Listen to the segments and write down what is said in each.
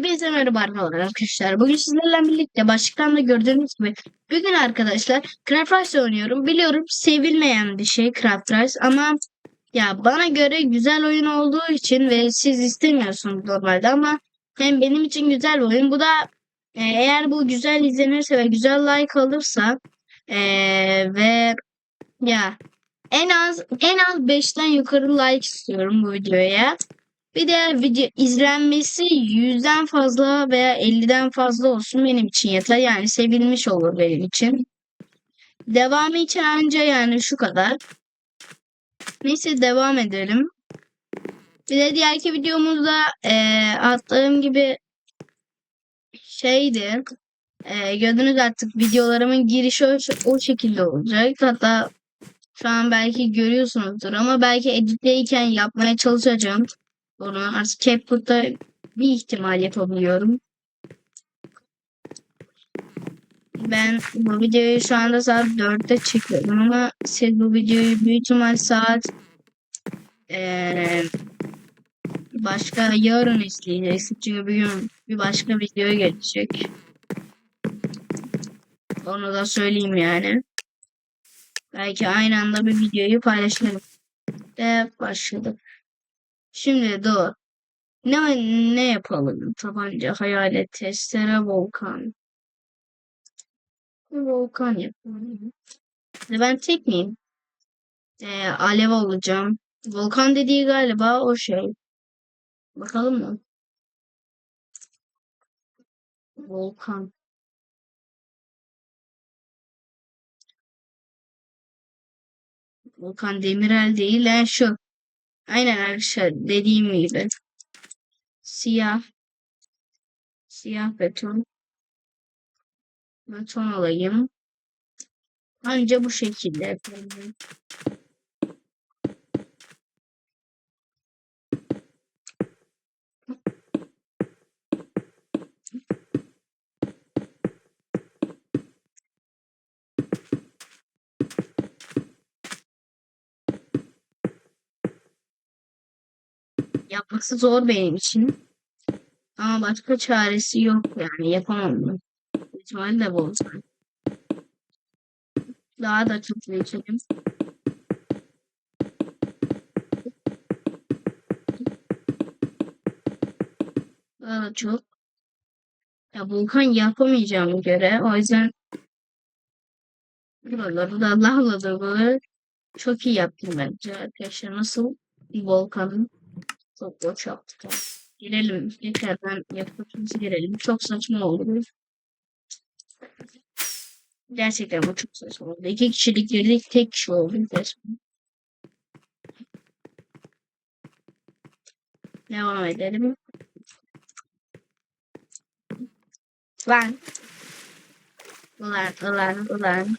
merhaba arkadaşlar. Bugün sizlerle birlikte başlıktan da gördüğünüz gibi bugün arkadaşlar Craft Rice oynuyorum. Biliyorum sevilmeyen bir şey Craft Rice ama ya bana göre güzel oyun olduğu için ve siz istemiyorsunuz normalde ama hem benim için güzel oyun. Bu da e, eğer bu güzel izlenirse ve güzel like alırsa e, ve ya en az en az 5'ten yukarı like istiyorum bu videoya. Bir de video izlenmesi 100'den fazla veya 50'den fazla olsun benim için yeter. Yani sevilmiş olur benim için. Devamı için anca yani şu kadar. Neyse devam edelim. Bir de diğerki videomuzda e, attığım gibi şeydi. E, gördünüz artık videolarımın girişi o, o şekilde olacak. Hatta şu an belki görüyorsunuzdur ama belki editleyken yapmaya çalışacağım. Bunu artık CapCut'ta bir ihtimal yapabiliyorum. Ben bu videoyu şu anda saat 4'te çekiyorum ama siz bu videoyu büyük ihtimal saat ee, başka yarın izleyeceksiniz. Çünkü bugün bir başka video gelecek. Onu da söyleyeyim yani. Belki aynı anda bir videoyu paylaşırım. Ve başladık. Şimdi dur. Ne ne yapalım? Tabanca, hayalet, testere, volkan. Volkan yapalım. Ben tek miyim? Ee, alev olacağım. Volkan dediği galiba o şey. Bakalım mı? Volkan. Volkan Demirel değil. Yani şu. Aynen arkadaşlar dediğim gibi. Siyah. Siyah beton. Beton alayım. Anca bu şekilde yapıyorum. Yapması zor benim için. Ama başka çaresi yok yani yapamam bunu. İhtimalle de bozar. Daha da çok geçelim. Daha da çok. Ya volkan yapamayacağım göre. O yüzden buraları da lavladı böyle çok iyi yaptım bence arkadaşlar. Nasıl volkanın çok boş yaptık. Girelim. Tekrardan yapıtımızı girelim. Çok saçma oldu. Gerçekten bu çok saçma oldu. İki kişilik girdik. Tek kişi oldu. Resmen. Devam edelim. Lan. Ulan ulan ulan.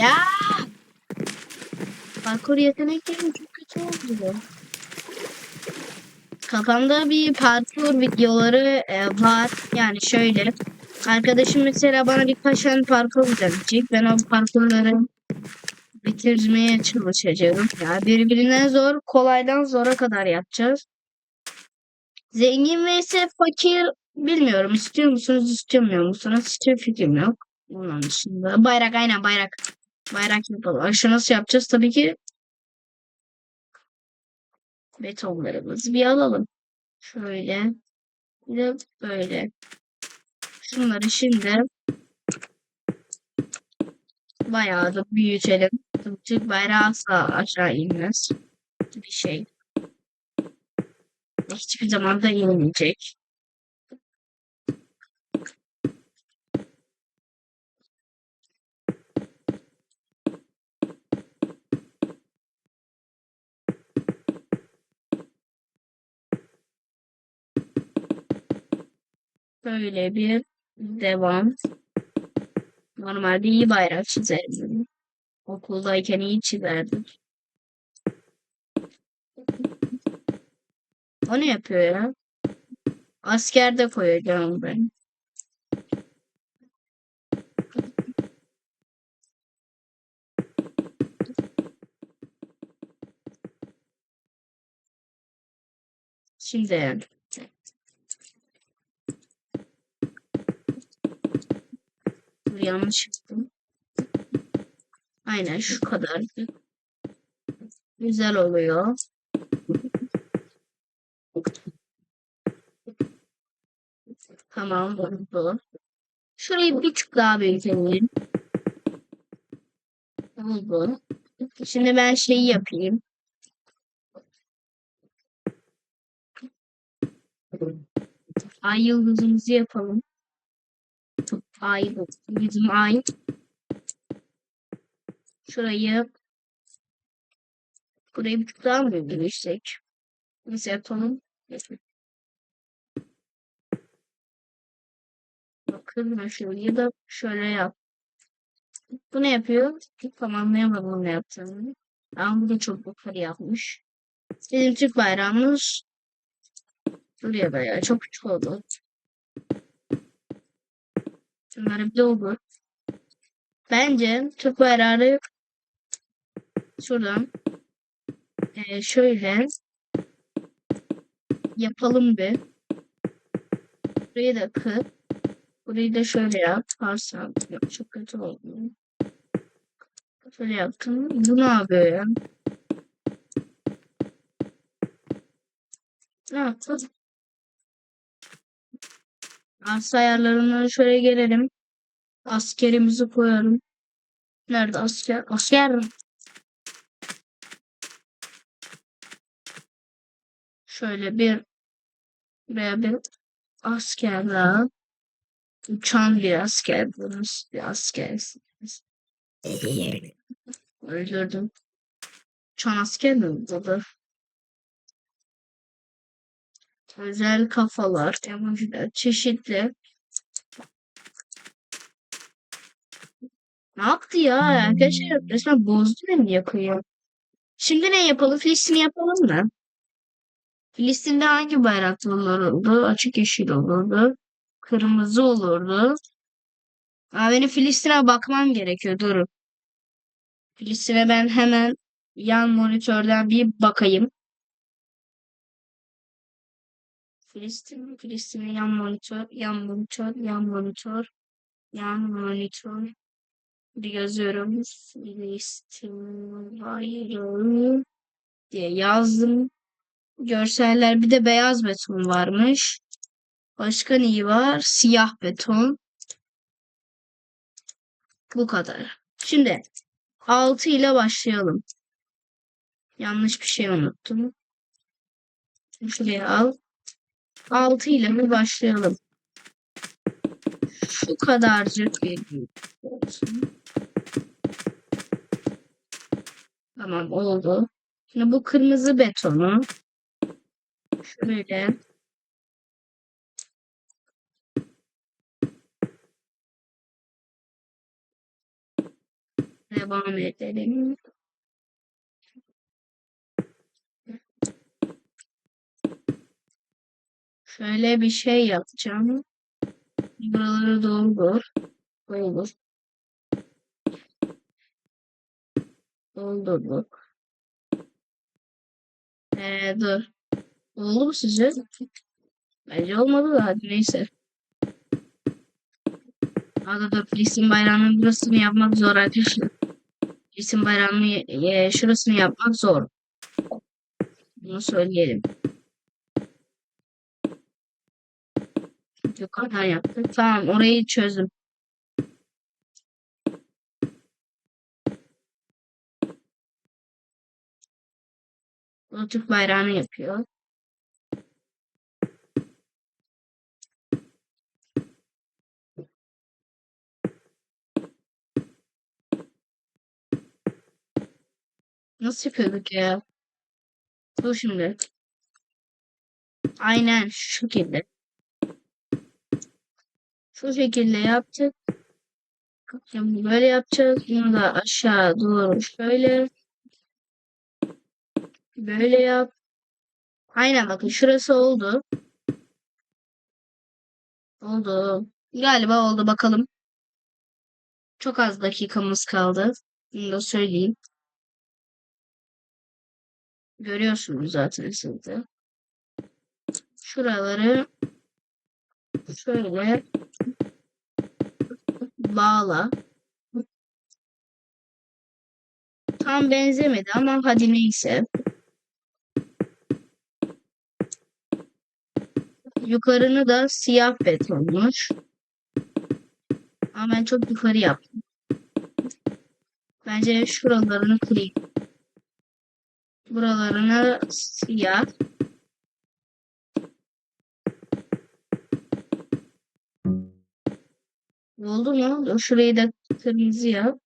Ya. Parkur yeteneklerim çok kötü oldu. Kafamda bir parkur videoları e, var. Yani şöyle. Arkadaşım mesela bana birkaç tane parkur öğretecek. Ben o parkurları bitirmeye çalışacağım. Ya birbirinden zor, kolaydan zora kadar yapacağız. Zengin vs fakir bilmiyorum. İstiyor musunuz, istemiyor musunuz? Hiçbir fikrim yok. Bunun dışında. Bayrak aynen bayrak. Bayrak yapalım. Aşı nasıl yapacağız? Tabii ki betonlarımızı bir alalım. Şöyle. Bir de böyle. Şunları şimdi bayağı da büyütelim. Türk bayrağı asla aşağı inmez. Bir şey. Hiçbir zaman da inmeyecek. Böyle bir devam. Normalde iyi bayrak çizerdim. Okuldayken iyi çizerdim. O ne yapıyor ya? Askerde koyacağım ben. Şimdi Dur, yanlış yaptım. Aynen şu kadar. Güzel oluyor. Tamam oldu. Şurayı bir tık daha büyütelim. Oldu. Şimdi ben şeyi yapayım. Ay yıldızımızı yapalım. Ay bu. Bizim ay. Şurayı burayı bir tık daha mı büyütecek? Nasıl yapalım? Bakın ben şurayı da şöyle yap. Bu ne yapıyor? Tamamlayamadım ne yaptığını. Ama bu da çok yukarı yapmış. Bizim Türk bayrağımız buraya bayağı çok küçük oldu. Bir doldur. Bence Türk bayrağını şuradan eee, şöyle yapalım bir. Burayı da kır. Burayı da şöyle yap. Varsa yok çok kötü oldu. Şöyle yaptım. Bu ne ya? Ne yaptı? Arsa ayarlarına şöyle gelelim. Askerimizi koyalım. Nerede asker? Asker. Şöyle bir buraya bir asker daha. Uçan bir asker. Bu nasıl bir asker? Öldürdüm. Uçan asker mi bu Özel kafalar, emojiler, çeşitli. Ne yaptı ya? Arkadaşlar resmen bozdu beni yakıyor. Şimdi ne yapalım? Filistin'i yapalım mı? Filistin'de hangi bayraklar olurdu? Açık yeşil olurdu. Kırmızı olurdu. Aa, benim Filistin'e bakmam gerekiyor. Durun. Filistin'e ben hemen yan monitörden bir bakayım. Filistin, Filistin'e yan monitör, yan monitör, yan monitör, yan monitör. Bir yazıyorum. Filistin bayrağı diye yazdım. Görseller bir de beyaz beton varmış. Başka neyi var? Siyah beton. Bu kadar. Şimdi 6 ile başlayalım. Yanlış bir şey unuttum. Şuraya al. 6 ile bir başlayalım. Şu kadarcık bir. Tamam oldu. Şimdi bu kırmızı betonu şöyle devam edelim. Şöyle bir şey yapacağım. Buraları doldur. Doldur. Doldurduk. Ee, dur. Oldu mu sizce? Bence olmadı da hadi neyse. Arada da Filistin bayrağının burasını yapmak zor arkadaşlar. Filistin bayrağının şurasını yapmak zor. Bunu söyleyelim. Yukarıdan yaptık. Tamam orayı çözdüm. Türk bayrağını yapıyor. Nasıl yapıyorduk ya? Dur şimdi. Aynen şu şekilde. Şu şekilde yaptık. Böyle yapacağız. Bunu da aşağı doğru şöyle. Böyle yap. Aynen bakın şurası oldu. Oldu. Galiba oldu bakalım. Çok az dakikamız kaldı. Bunu da söyleyeyim. Görüyorsunuz zaten siz de. şuraları şöyle bağla. Tam benzemedi ama hadi neyse. Yukarını da siyah betonmuş. Ama ben çok yukarı yaptım. Bence şuralarını kırayım. Buralarını siyah. Oldu mu? Şurayı da kırmızı yap.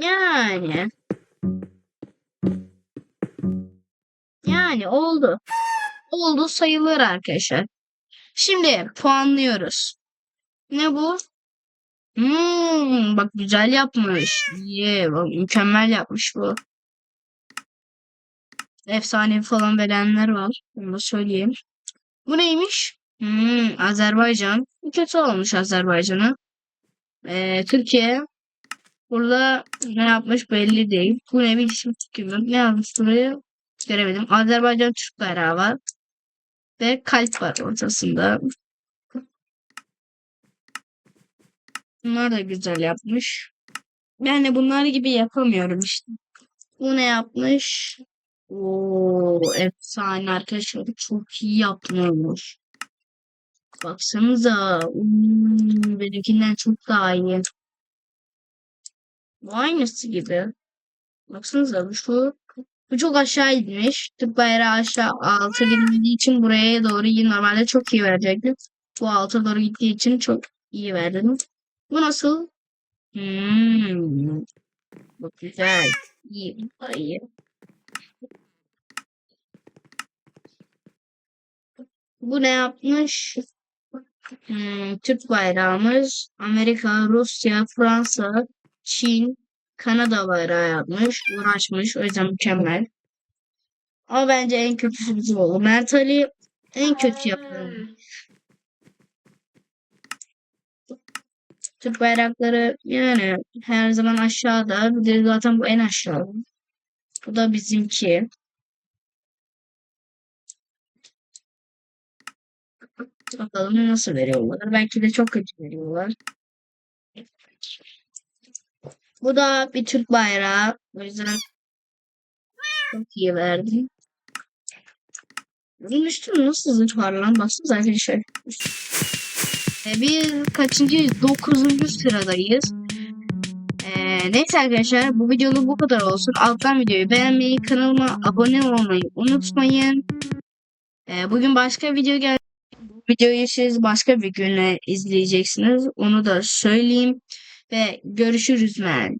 Yani. Yani oldu. Oldu sayılır arkadaşlar. Şimdi puanlıyoruz. Ne bu? Hmm, bak güzel yapmış. Yeah, bak, mükemmel yapmış bu. Efsane falan verenler var. Onu da söyleyeyim. Bu neymiş? Hmm, Azerbaycan. Kötü olmuş Azerbaycan'a. Ee, Türkiye. Burada ne yapmış belli değil. Bu ne bir isim gibi. Ne yazmış buraya? Göremedim. Azerbaycan Türk bayrağı var. Ve kalp var ortasında. Bunlar da güzel yapmış. Ben de bunlar gibi yapamıyorum işte. Bu ne yapmış? Oo, efsane arkadaşlar. Çok iyi yapmış. Baksanıza. Hmm, benimkinden çok daha iyi. Bu aynısı gibi. Baksanıza bu şu. Bu çok aşağı inmiş. Türk bayrağı aşağı alta gitmediği için buraya doğru iyi. Normalde çok iyi verecektim. Bu alta doğru gittiği için çok iyi verdim. Bu nasıl? Hmm. Bu güzel. İyi. Bu da iyi. Bu ne yapmış? Hmm, Türk bayrağımız Amerika, Rusya, Fransa, Çin, Kanada bayrağı yapmış. Uğraşmış. O yüzden mükemmel. Ama bence en kötüsü bizim oldu. Mert Ali en kötü yaptı. Türk bayrakları yani her zaman aşağıda. Bir de zaten bu en aşağıda. Bu da bizimki. Bakalım nasıl veriyorlar. Belki de çok kötü veriyorlar. Bu da bir Türk bayrağı. O yüzden çok iyi verdim. Bunun üstünde nasıl zırh var lan? Baksanıza arkadaşlar. E, biz kaçıncı? Dokuzuncu sıradayız. E, neyse arkadaşlar bu videoluk bu kadar olsun. Alttan videoyu beğenmeyi, kanalıma abone olmayı unutmayın. E, bugün başka video gel. Videoyu siz başka bir güne izleyeceksiniz. Onu da söyleyeyim. Ve görüşürüz men.